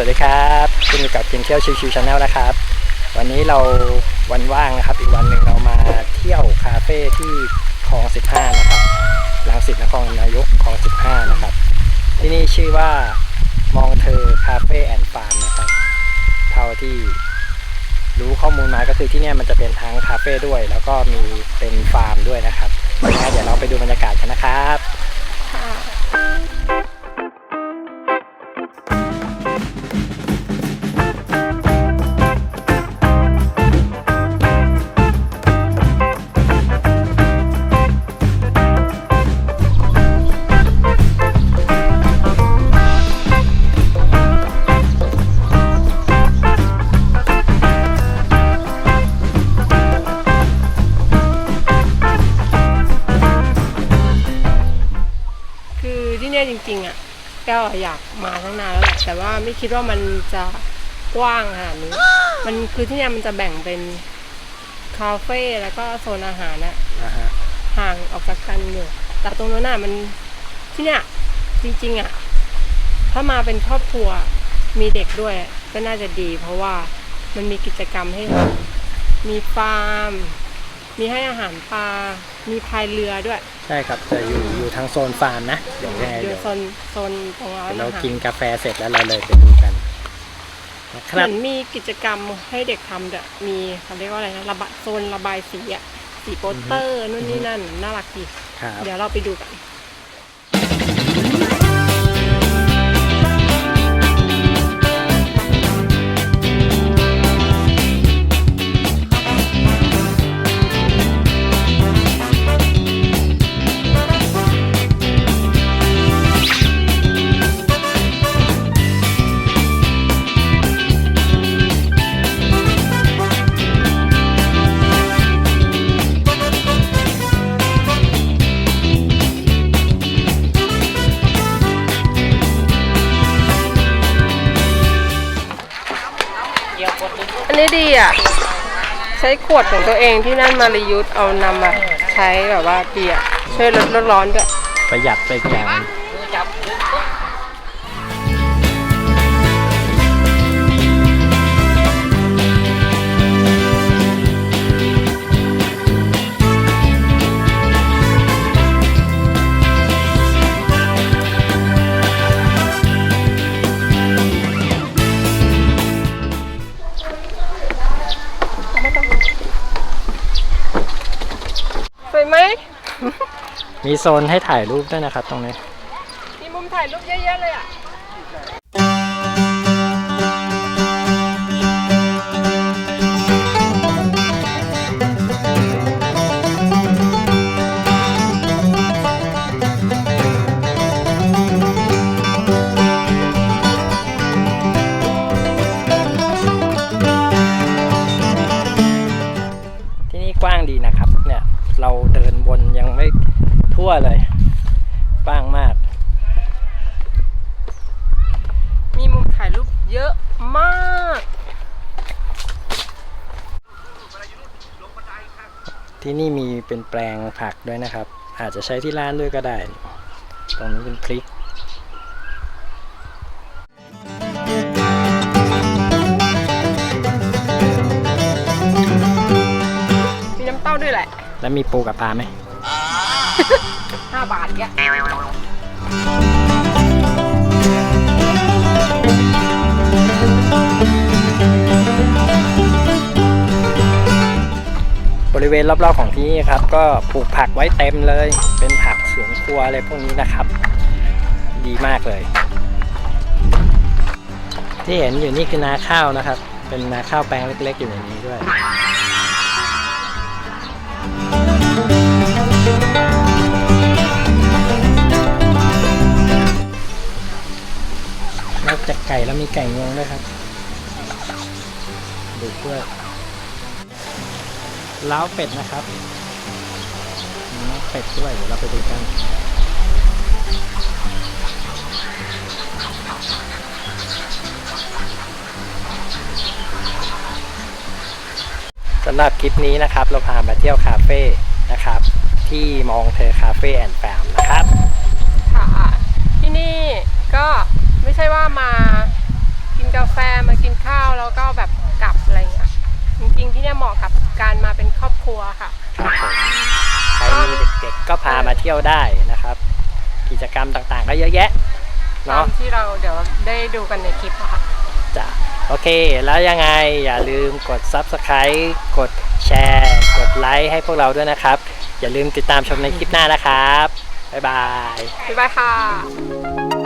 อยู่กับกินเที่ยวชิวๆชาแนลนะครับ วันนี้เราวันว่างนะครับ อีกวันหนึ่งเรามาเที่ยวคาเฟ่ที่คลอง 15 นะครับลังสิตนครนายกคลอง 15 นะครับ ที่นี่ชื่อว่ามองเธอคาเฟ่แอนด์ฟาร์มนะครับ เท่าที่รู้ข้อมูลมาก็คือที่นี่มันจะเป็นทั้งคาเฟ่ด้วย แล้วก็มีเป็นฟาร์มด้วยนะครับงั้นเดี๋ยวเราไปดูบรรยากาศกันนะครับ เนี่ยจริง ๆอะแก้วอะอยากมาตั้งนานแล้วแหละแต่ว่าไม่คิดว่ามันจะกว้างขนาดนี้ มันคือที่เนี่ยมันจะแบ่งเป็นคาเฟ่แล้วก็โซนอาหารนะนะฮะห่างออกจากกันอยู่แต่ตรงนั้นน่ะมันที่เนี่ยจริง ๆอะถ้ามาเป็นครอบครัวมีเด็กด้วย ก็น่าจะดี เพราะว่ามันมีกิจกรรมให้ทำมีฟาร์ม มีให้อาหารปลา มีพายเรือด้วยใช่ครับจะอยู่อยู่ทางโซนฟาร์มนะเดี๋ยวยังไงอยู่เดี๋ยวโซนโซนตรงร้านเดี๋ยวเราอาหารกินกาแฟเสร็จแล้วเราเลยไปดูกันนะคเหรัมืบอนมีกิจกรรมให้เด็กทำด้วยมีเขาเรียกว่าอะไรนะระบายโซนระบายสีอะสีโปสเตอร์นู่นนี่นั่นน่ารักดีครับ เดี๋ยวเราไปดูกัน ได้ดีอะ ใช้ขวดของตัวเองที่นั่นมารียุทธ์เอานำมาใช้แบบว่าเปียกช่วยลดร้อนด้วยประหยัดไปอีกอย่าง ไหม มีโซนให้ถ่ายรูปด้วยนะครับตรงนี้ มีมุมถ่ายรูปเยอะๆเลยอะ วเลยกว้างมาก มีมุมถ่ายรูปเยอะมากที่นี่มีเป็นแปลงผักด้วยนะครับ อาจจะใช้ที่ร้านด้วยก็ได้ ตรงนี้เป็นพริก มีน้ำเต้าด้วยแหละ แล้วมีปูกับปลาไหม 5 บาทแกบริเวณรอบๆของที่นี่ครับ ก็ปลูกผักไว้เต็มเลย เป็นผักสวนครัวอะไรพวกนี้นะครับ ดีมากเลย ที่เห็นอยู่นี่คือนาข้าวนะครับ เป็นนาข้าวแปลงเล็ก ๆ อยู่ในนี้ด้วย แล้วมีไก่งวงด้วยครับดูด้วยล้าวเป็ดนะครับเป็ดด้วยเดี๋ยวเราไปดูกันสำหรับคลิปนี้นะครับ เราพามาเที่ยวคาเฟ่นะครับ ที่มองเธอคาเฟ่แอนด์แฟมนะครับ ค่ะ ที่นี่ก็ไม่ใช่ว่ามากินกาแฟมากินข้าวแล้วก็แบบกลับอะไรเงี้ยจริงๆที่เนี่ยเหมาะกับการมาเป็นครอบครัวค่ะ ครับผมใครมีเด็กๆก็พามาเที่ยวได้นะครับ กิจกรรมต่างๆ ก็เยอะแยะตาเนาะมที่เราเดี๋ยวได้ดูกันในคลิปอะค่ะ จ้ะโอเค แล้วยังไงอย่าลืมกด Subscribe กดแชร์ กดไลค์ให้พวกเราด้วยนะครับ อย่าลืมติดตามชมในคลิปหน้านะครับ บ๊ายบาย บ๊ายบายค่ะ